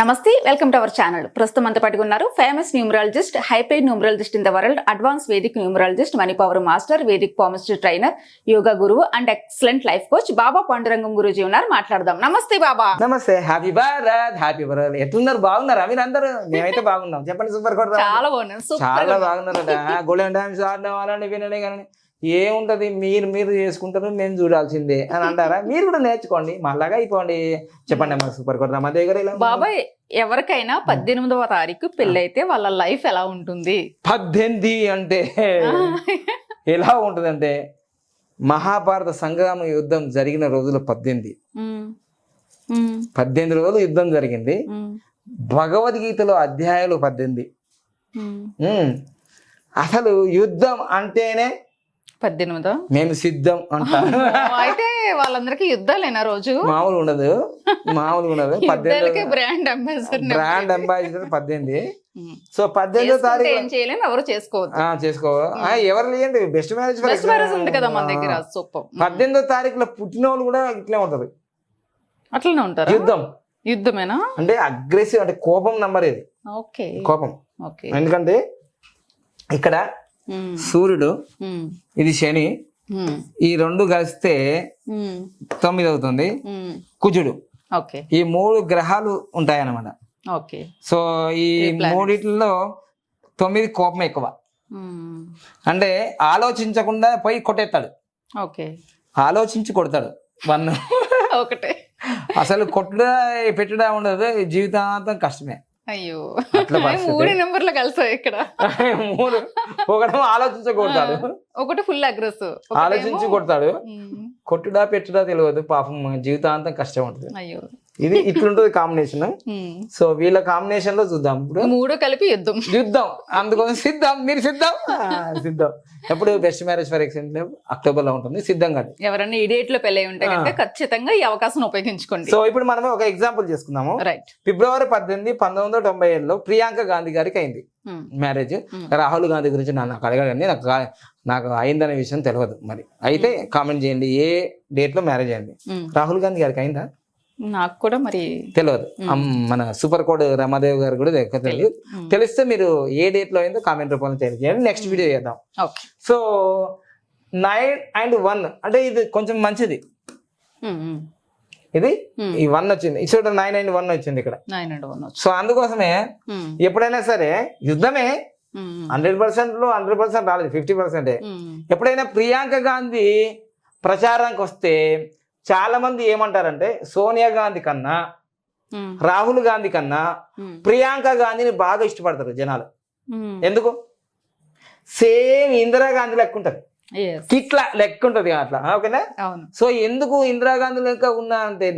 నమస్తే welcome to our channel. ప్రస్తుతం అంతా పట్టుకున్నారు famous numerologist హైపైడ్ numerologist in the world advance Vedic numerologist money power master Vedic palmistry trainer yoga గురువు and excellent life coach Baba Pandurangam Guruji ఉన్నారు. మాట్లాడదాం. నమస్తే బాబా. నమస్తే. హ్యాపీ భారత్ హ్యాపీ భారత్ ఎట్లున్నారు? బాగున్నారా? మీరు అందరూ? మేమైతే బాగున్నాం. చెప్పండి సూపర్ కొడతా చాలా బాగున్నారట. గోల్డెన్ టైమ్స్ ఆడడం అలాంటి వినడే కానీ ఏముంటది? మీరు మీరు చేసుకుంటారు మేము చూడాల్సిందే అని అంటారా? మీరు కూడా నేర్చుకోండి. మళ్ళాగా అయిపోండి. చెప్పండి అమ్మా సూపర్ కొడతా మా దగ్గర బాబాయ్ ఎవరికైనా పద్దెనిమిదవ తారీఖు పెళ్ళైతే వాళ్ళ లైఫ్ ఎలా ఉంటుంది? పద్దెనిమిది అంటే ఎలా ఉంటుందంటే మహాభారత సంగ్రామ యుద్ధం జరిగిన రోజులు పద్దెనిమిది. పద్దెనిమిది రోజులు యుద్ధం జరిగింది. భగవద్గీతలో అధ్యాయాలు పద్దెనిమిది. అసలు యుద్ధం అంటేనే పద్దెనిమిదో? మేము సిద్ధం అంటారు అయితే వాళ్ళందరికీ యుద్ధాలేనా రోజు? మామూలు ఉండదు. మామూలు ఉండదు. పద్దెనిమిది బ్రాండ్ అంబాసిడర్ బ్రాండ్ అంబాసిడర్ పద్దెనిమిది. సో పద్దెనిమిదో ఏం తారీఖు చేయలేము ఎవరు చేసుకోవద్దు. ఆ, చేసుకో. ఎవరు లేండి బెస్ట్ మ్యారేజ్ బెస్ట్ మ్యారేజ్ ఉంది కదా మన దగ్గర సూపర్. పద్దెనిమిదో తారీఖులో పుట్టిన వాళ్ళు కూడా ఇట్లే ఉంటది. అట్లనే ఉంటారా? యుద్ధం. యుద్ధమేనా? అంటే అగ్రెసివ్ అంటే కోపం నంబర్ ఇది ఓకే. కోపం. ఓకే. ఎందుకంటే ఇక్కడ సూర్యుడు ఇది శని. ఈ రెండు కలిస్తే తొమ్మిది అవుతుంది. కుజుడు. ఈ మూడు గ్రహాలు ఉంటాయన్నమాట. ఓకే. సో ఈ. మూడిట్లో తొమ్మిది కోపం ఎక్కువ. అంటే ఆలోచించకుండా పోయి కొట్టేస్తాడు. ఓకే. ఆలోచించి కొడతాడు. వన్ ఒకటే. అసలు కొట్టుడా పెట్టుడా ఉండదు. జీవితాంతం కష్టమే. అయ్యో. మూడు నెంబర్లు కలిసాయి ఇక్కడ. మూడు. ఒకటేమో ఆలోచించి కొడతాడు. ఒకటి ఫుల్ అగ్రెస్ ఆలోచించి కొడతాడు. కొట్టుడా పెట్టుడా తెలియదు. పాపం జీవితాంతం కష్టం ఉంటుంది. అయ్యో. ఇది ఇట్లుంటుంది కాంబినేషన్. సో వీళ్ళ కాంబినేషన్లో చూద్దాం ఇప్పుడు. మూడు కలిపి యుద్ధం. యుద్ధం. అందుకోసం సిద్ధం. మీరు సిద్ధం? సిద్ధం. ఎప్పుడు బెస్ట్ మ్యారేజ్ ఫర్ ఎగ్జాంపుల్ అక్టోబర్లో ఉంటుంది. సిద్ధంగా ఎవరన్నా ఈ డేట్లో పెళ్ళై ఉంటే కనుక ఖచ్చితంగా ఈ అవకాశం ఉపయోగించుకోండి. సో ఇప్పుడు మనం ఒక ఎగ్జాంపుల్ చేసుకుందాము. రైట్ ఫిబ్రవరి పద్దెనిమిది పంతొమ్మిది వందల తొంభై ఏడులో ప్రియాంక గాంధీ గారికి అయింది మ్యారేజ్. రాహుల్ గాంధీ గురించి నా- నాకు అడగండి నాకు నాకు అయిందనే విషయం తెలియదు మరి. అయితే కామెంట్ చేయండి. ఏ డేట్లో మ్యారేజ్ అయింది? రాహుల్ గాంధీ గారికి అయిందా? నాకు కూడా మరి తెలియదు మన సూపర్ కోడ్ రమాదేవ్ గారు కూడా తెలియదు. తెలిస్తే మీరు ఏ డేట్లో అయిందో కామెంట్ రూపంలో తెలియజేయండి. నెక్స్ట్ వీడియో చేద్దాం. సో నైన్ అండ్ వన్ అంటే ఇది కొంచెం మంచిది. ఇది. ఈ వన్ వచ్చింది. ఇక్కడ నైన్ అండ్ వన్ వచ్చింది ఇక్కడ. నైన్ అండ్ వన్ వచ్చు సో అందుకోసమే ఎప్పుడైనా సరే యుద్ధమే హండ్రెడ్ పర్సెంట్లో హండ్రెడ్ పర్సెంట్ రాలేదు. ఫిఫ్టీ పర్సెంటే. ఎప్పుడైనా ప్రియాంక గాంధీ ప్రచారానికి వస్తే చాలా మంది ఏమంటారంటే సోనియా గాంధీ కన్నా రాహుల్ గాంధీ కన్నా ప్రియాంక గాంధీని బాగా ఇష్టపడతారు జనాలు. ఎందుకు? సేమ్ ఇందిరా గాంధీ లెక్క ఉంటుంది ఇట్లా లెక్క ఉంటుంది అట్లా. ఓకేనా? అవును. సో ఎందుకు ఇందిరాగాంధీ లెక్క ఉన్నా అంటే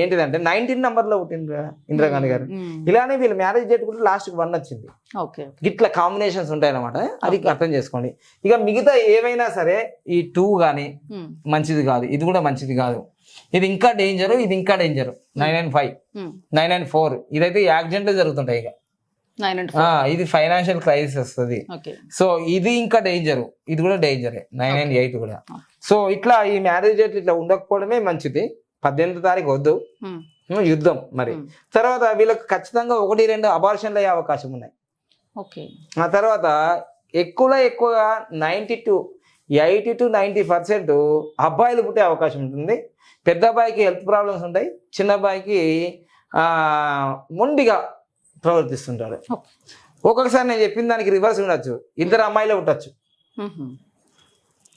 ఏంటిదంటే నైన్టీన్ నంబర్లో పుట్టింది ఇందిరాగాంధీ గారు. ఉమ్, ఇలానే వీళ్ళు మ్యారేజ్ డేట్ కూడా లాస్ట్ వన్ వచ్చింది ఇట్లా కాంబినేషన్స్ ఉంటాయన్నమాట. అది అర్థం చేసుకోండి. ఇక మిగతా ఏవైనా సరే ఈ టూ కానీ ఉమ్, మంచిది కాదు. ఇది కూడా మంచిది కాదు. ఇది ఇంకా డేంజర్ ఇది ఇంకా danger nine nine five. Nine nine four ఇదైతే యాక్సిడెంట్ జరుగుతుంటాయి ఇక. ఇది ఫైనాన్షియల్ క్రైసిస్ వస్తుంది సో ఇది ఇంకా డేంజర్ ఇది కూడా డేంజరే నైన్ నైన్ ఎయిట్ కూడా. సో ఇట్లా ఈ మ్యారేజ్ డేట్ ఇట్లా ఉండకపోవడమే మంచిది. పద్దెనిమిది తారీఖు వద్దు. యుద్ధం మరి. తర్వాత వీళ్ళకి ఖచ్చితంగా ఒకటి రెండు అబార్షన్లు అయ్యే అవకాశం ఉన్నాయి. ఓకే. ఆ తర్వాత ఎక్కువలో ఎక్కువగా ninety to eighty to ninety percent అబ్బాయిలు పుట్టే అవకాశం ఉంటుంది. పెద్ద అబ్బాయికి హెల్త్ ప్రాబ్లమ్స్ ఉంటాయి. చిన్న అబ్బాయికి ఆ, మొండిగా ప్రవర్తిస్తుంటాడు ఒక్కొక్కసారి నేను చెప్పిన దానికి రివర్స్ ఉండొచ్చు. ఇద్దరు అమ్మాయిలే ఉహుం.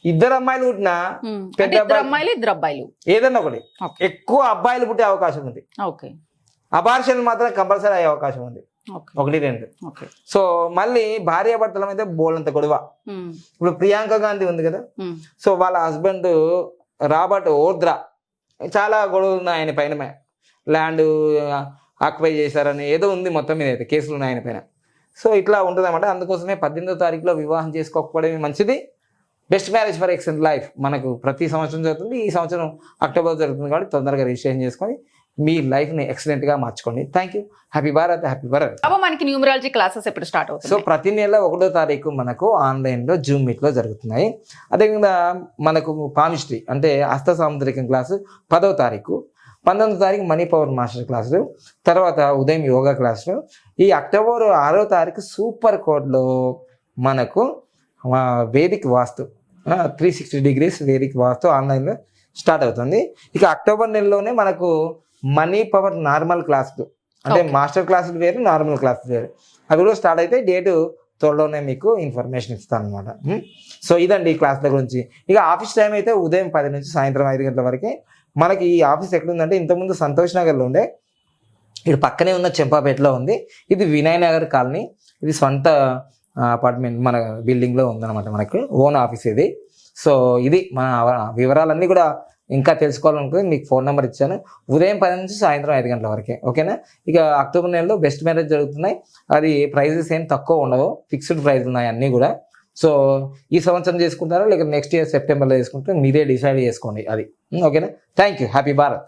ఇద్దరు అమ్మాయిలు పుట్టినా పెద్ద అమ్మాయిలు ఇద్దరు అబ్బాయిలు. ఏదన్నా ఒకటి. ఎక్కువ అబ్బాయిలు పుట్టే అవకాశం ఉంది. ఓకే. అబార్షన్ మాత్రం కంపల్సరీ అయ్యే అవకాశం ఉంది. ఒకటి రెండు. సో మళ్ళీ భార్యాభర్తల మీద బోలంత గొడవ. ఇప్పుడు ప్రియాంక గాంధీ ఉంది కదా. సో వాళ్ళ హస్బెండ్ రాబర్ట్ ఓద్రా చాలా గొడవ ఉంది ఆయన పైన ల్యాండ్ ఆక్యుపై చేశారని ఏదో ఉంది మొత్తం మీద అయితే కేసులు ఉన్నాయి ఆయన పైన. సో ఇట్లా ఉంటుంది అన్నమాట అందుకోసమే పద్దెనిమిదో తారీఖులో వివాహం చేసుకోకపోవడమే మంచిది. Best marriage for excellent life మనకు ప్రతి సంవత్సరం జరుగుతుంది. ఈ సంవత్సరం అక్టోబర్ జరుగుతుంది కాబట్టి తొందరగా రిజిస్ట్రేషన్ చేసుకొని మీ లైఫ్ని ఎక్సలెంట్గా మార్చుకోండి. Thank you happy Bharat happy Bharat అబ్బా మనకి న్యూమరాలజీ క్లాసెస్ ఎప్పుడు స్టార్ట్ సో అవుతుంది ప్రతి నెల ఒకటో తారీఖు మనకు ఆన్లైన్లో జూమ్ మీట్లో జరుగుతున్నాయి. అదేవిధంగా మనకు పామిస్ట్రీ అంటే హస్త సాముద్రికం క్లాసు పదో తారీఖు. పంతొమ్మిదో తారీఖు మనీ పవర్ మాస్టర్ క్లాసులు తర్వాత ఉదయం యోగా క్లాసులు. ఈ అక్టోబర్ ఆరో తారీఖు సూపర్ కోడ్లో మనకు vedic vastu three sixty degrees vedic vastu ఆన్లైన్లో స్టార్ట్ అవుతుంది. ఇక అక్టోబర్ నెలలోనే మనకు మనీ పవర్ నార్మల్ క్లాసులు అంటే. మాస్టర్ క్లాసులు వేరు నార్మల్ క్లాసులు వేరు. అవి కూడా స్టార్ట్ అయితే డేటు త్వరలోనే మీకు ఇన్ఫర్మేషన్ ఇస్తాను అనమాట సో ఇదండి ఈ క్లాసుల గురించి. ఇక ఆఫీస్ టైం అయితే ఉదయం పది నుంచి సాయంత్రం ఐదు గంటల వరకే మనకి ఈ ఆఫీస్ ఎక్కడుందంటే ఇంతకుముందు సంతోష్ నగర్లో ఉండే. ఇటు పక్కనే ఉన్న చెంపాపేటలో ఉంది. ఇది వినయనగర్ కాలనీ. ఇది సొంత అపార్ట్మెంట్ మన బిల్డింగ్లో ఉందన్నమాట మనకి. ఓన్ ఆఫీస్ ఇది. సో ఇది మన వివరాలన్నీ కూడా ఇంకా తెలుసుకోవాలనుకుంటే మీకు ఫోన్ నెంబర్ ఇచ్చాను. ఉదయం పది నుంచి సాయంత్రం ఐదు గంటల వరకే. ఓకేనా? ఇక అక్టోబర్ నెలలో బెస్ట్ మ్యారేజ్ జరుగుతున్నాయి. అది ప్రైజెస్ ఏం తక్కువ ఉండవు. ఫిక్స్డ్ ప్రైస్ ఉన్నాయి అన్నీ కూడా. సో ఈ సంవత్సరం చేసుకుంటారా? లేక నెక్స్ట్ ఇయర్ సెప్టెంబర్లో చేసుకుంటే మీరే డిసైడ్ చేసుకోండి అది. ఓకేనా? Thank you happy Bharat